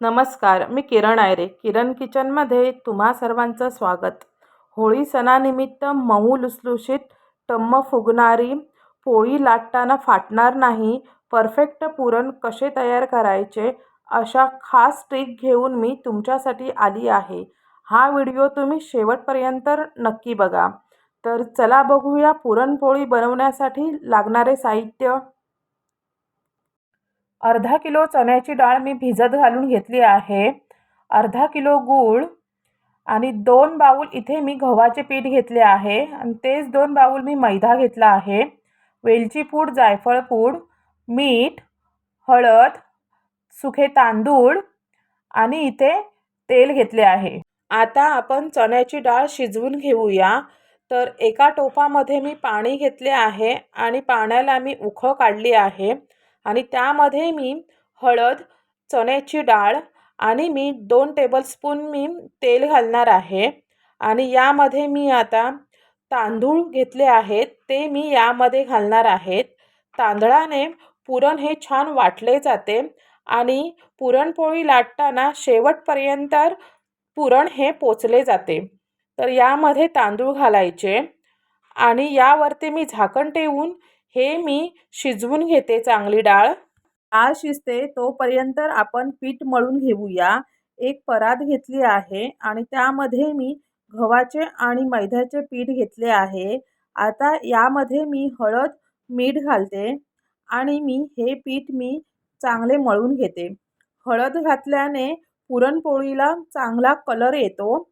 नमस्कार मी किरण आयरे. किरण किचनमध्ये तुम्हा सर्वांचं स्वागत. होळी सणानिमित्त मऊ लुसलुशीत टम्म फुगणारी पोळी लाटताना फाटणार नाही परफेक्ट पुरण कसे तयार करायचे अशा खास ट्रिक घेऊन मी तुमच्यासाठी आली आहे. हा व्हिडिओ तुम्ही शेवटपर्यंत नक्की बघा. तर चला बघूया पुरणपोळी बनवण्यासाठी लागणारे साहित्य. अर्धा किलो चण्याची डाळ मी भिजत घालून घेतली आहे. अर्धा किलो गूळ आणि दोन बाऊल इथे मी गव्हाचे पीठ घेतले आहे. आणि तेच दोन बाऊल मी मैदा घेतला आहे. वेलची पूड जायफळ पूड मीठ हळद सुखे तांदूळ आणि इथे तेल घेतले आहे. आता आपण चण्याची डाळ शिजवून घेऊया. तर एका टोपामध्ये मी पाणी घेतले आहे आणि पाण्याला मी उखळ काढली आहे. आणि त्यामध्ये मी हळद चण्याची डाळ आणि मी दोन टेबलस्पून मी तेल घालणार आहे. आणि यामध्ये मी आता तांदूळ घेतले आहेत ते मी यामध्ये घालणार आहेत तांदळाने पुरण हे छान वाटले जाते आणि पुरणपोळी लाटताना शेवटपर्यंत पुरण हे पोचले जाते. तर यामध्ये तांदूळ घालायचे आणि यावरती मी झाकण ठेवून हे मी शिजवून घेते चांगली डाळ. डाळ शिजते तोपर्यंत आपण पीठ मळून घेऊया. एक परात घेतली आहे आणि त्यामध्ये मी गव्हाचे आणि मैद्याचे पीठ घेतले आहे. आता यामध्ये मी हळद मीठ घालते आणि मी हे पीठ मी चांगले मळून घेते. हळद घातल्याने पुरणपोळीला चांगला कलर येतो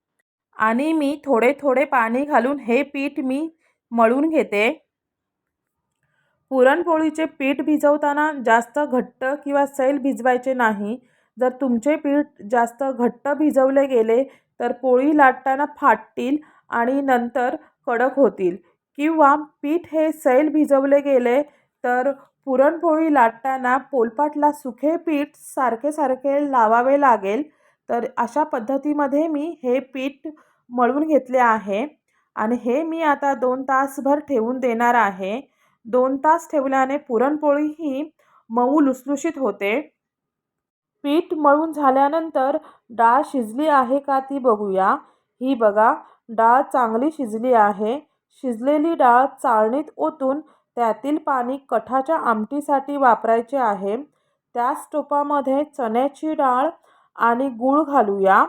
आणि मी थोडे थोडे पाणी घालून हे पीठ मी मळून घेते. पुरणपोळीचे पीठ भिजवताना जास्त घट्ट किंवा सैल भिजवायचे नाही. जर तुमचे पीठ जास्त घट्ट भिजवले गेले तर पोळी लाटताना फाटतील आणि नंतर कडक होतील. किंवा पीठ हे सैल भिजवले गेले तर पुरणपोळी लाटताना पोलपाटला सुखे पीठ सारखे सारखे लावावे लागेल. तर अशा पद्धतीमध्ये मी हे पीठ मळून घेतले आहे. आणि हे मी आता दोन तासभर ठेवून देणार आहे. दोन तास ठेवल्याने पुरणपोळी ही मऊ लुसलुशीत होते. पीठ मळून झाल्यानंतर डाळ शिजली आहे का ती बघूया. ही बघा डाळ चांगली शिजली आहे. शिजलेली डाळ चाळणीत ओतून त्यातील पाणी कठाच्या आमटीसाठी वापरायचे आहे. त्याच टोपामध्ये चण्याची डाळ आणि गूळ घालूया.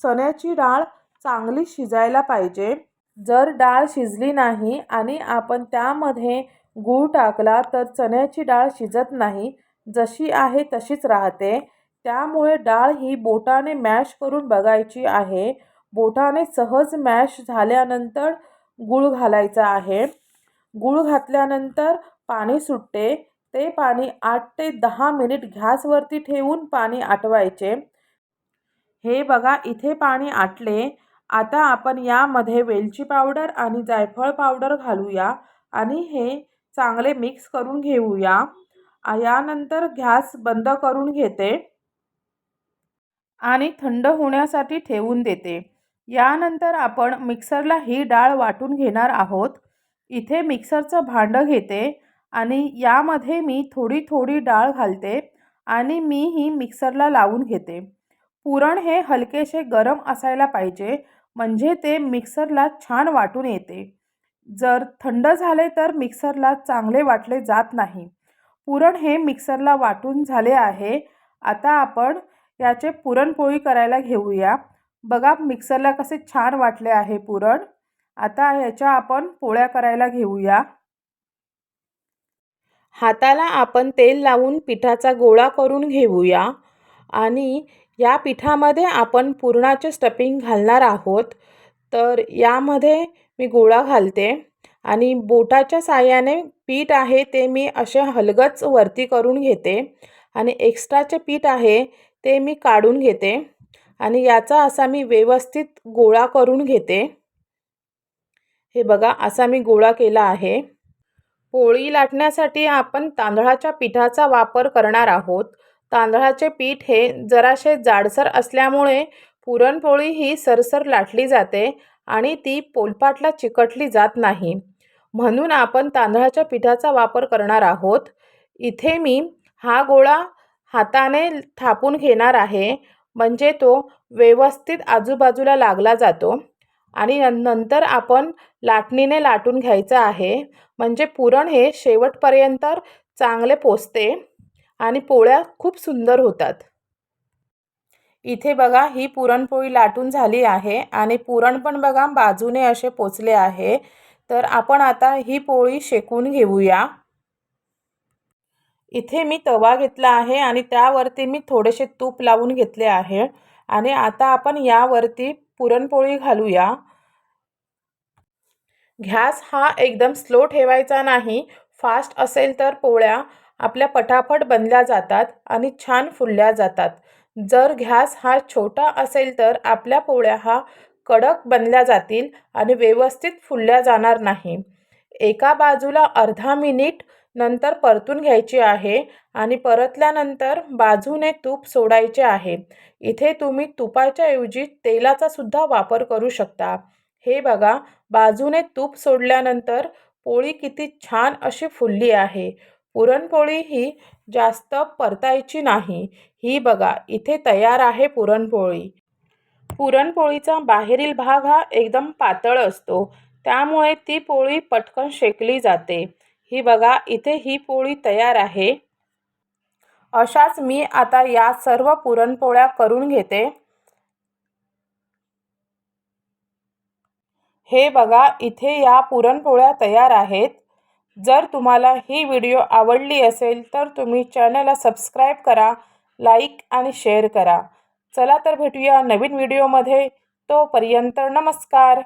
चण्याची डाळ चांगली शिजायला पाहिजे. जर डाळ शिजली नाही आणि आपण त्यामध्ये गूळ टाकला तर चण्याची डाळ शिजत नाही. जशी आहे तशीच राहते. त्यामुळे डाळ ही बोटाने मॅश करून बघायची आहे. बोटाने सहज मॅश झाल्यानंतर गूळ घालायचा आहे. गूळ घातल्यानंतर पाणी सुटते. ते पाणी आठ ते दहा मिनिट गॅसवरती ठेवून पाणी आटवायचे. हे बघा इथे पाणी आटले. आता आपण यामध्ये वेलची पावडर आणि जायफळ पावडर घालूया आणि हे चांगले मिक्स करून घेऊया. यानंतर गॅस बंद करून घेते. आणि थंड होण्यासाठी ठेवून देते. यानंतर आपण मिक्सरला ही डाळ वाटून घेणार आहोत. इथे मिक्सरचं भांडं घेते आणि यामध्ये मी थोडी थोडी डाळ घालते आणि मी ही मिक्सरला लावून घेते. पुरण हे हलकेसे गरम असायला पाहिजे म्हणजे ते मिक्सरला छान वाटून येते. जर थंड झाले तर मिक्सरला चांगले वाटले जात नाही. पुरण हे मिक्सरला वाटून झाले आहे. आता आपण याचे पुरणपोळी करायला घेऊया. बघा मिक्सरला कसे छान वाटले आहे पुरण. आता याच्या आपण पोळ्या करायला घेऊया. हाताला आपण तेल लावून पिठाचा गोळा करून घेऊया. आणि या पिठामध्ये आपण पुरणाचे स्टपिंग घालणार आहोत. तर यामध्ये मी गोळा घालते आणि बोटाच्या साह्याने पीठ आहे ते मी असे हलगच वरती करून घेते आणि एक्स्ट्राचे पीठ आहे ते मी काढून घेते आणि याचा असा मी व्यवस्थित गोळा करून घेते. हे बघा असा मी गोळा केला आहे. पोळी लाटण्यासाठी आपण तांदळाच्या पिठाचा वापर करणार आहोत. तांदळाचे पीठ हे जराशे जाडसर असल्यामुळे पुरणपोळी ही सरसर लाटली जाते आणि ती पोलपाटला चिकटली जात नाही. म्हणून आपण तांदळाच्या पिठाचा वापर करणार आहोत. इथे मी हा गोळा हाताने थापून घेणार आहे. म्हणजे तो व्यवस्थित आजूबाजूला लागला जातो आणि नंतर आपण लाटणीने लाटून घ्यायचं आहे. म्हणजे पुरण हे शेवटपर्यंत चांगले पोचते आणि पोळ्या खूप सुंदर होतात. इथे बघा ही पुरणपोळी लाटून झाली आहे आणि पुरण पण बघा बाजूने असे पोचले आहे. तर आपण आता ही पोळी शेकून घेऊया. इथे मी तवा घेतला आहे आणि त्यावरती मी थोडेसे तूप लावून घेतले आहे. आणि आता आपण यावरती पुरणपोळी घालूया. गॅस हा एकदम स्लो ठेवायचा नाही. फास्ट असेल तर पोळ्या आपल्या पटापट बनल्या जातात आणि छान फुलल्या जातात. जर गॅस हा छोटा असेल तर आपल्या पोळ्या हा कडक बनल्या जातील आणि व्यवस्थित फुलल्या जाणार नाही. एका बाजूला अर्धा मिनिट नंतर परतून घ्यायची आहे आणि परतल्यानंतर बाजूने तूप सोडायचे आहे. इथे तुम्ही तुपाच्या ऐवजी तेलाचा सुद्धा वापर करू शकता. हे बघा बाजूने तूप सोडल्यानंतर पोळी किती छान अशी फुलली आहे. पुरणपोळी ही जास्त परतायची नाही. ही बघा इथे तयार आहे पुरणपोळी. पुरणपोळीचा बाहेरील भाग हा एकदम पातळ असतो. त्यामुळे ती पोळी पटकन शेकली जाते. ही बघा इथे ही पोळी तयार आहे. अशाच मी आता या सर्व पुरणपोळ्या करून घेते. हे बघा इथे या पुरणपोळ्या तयार आहेत. जर तुम्हाला ही व्हिडिओ आवडली असेल तर तुम्ही चॅनलला सबस्क्राईब करा लाईक आणि शेअर करा. चला तर भेटूया नवीन व्हिडिओमध्ये. तोपर्यंत नमस्कार.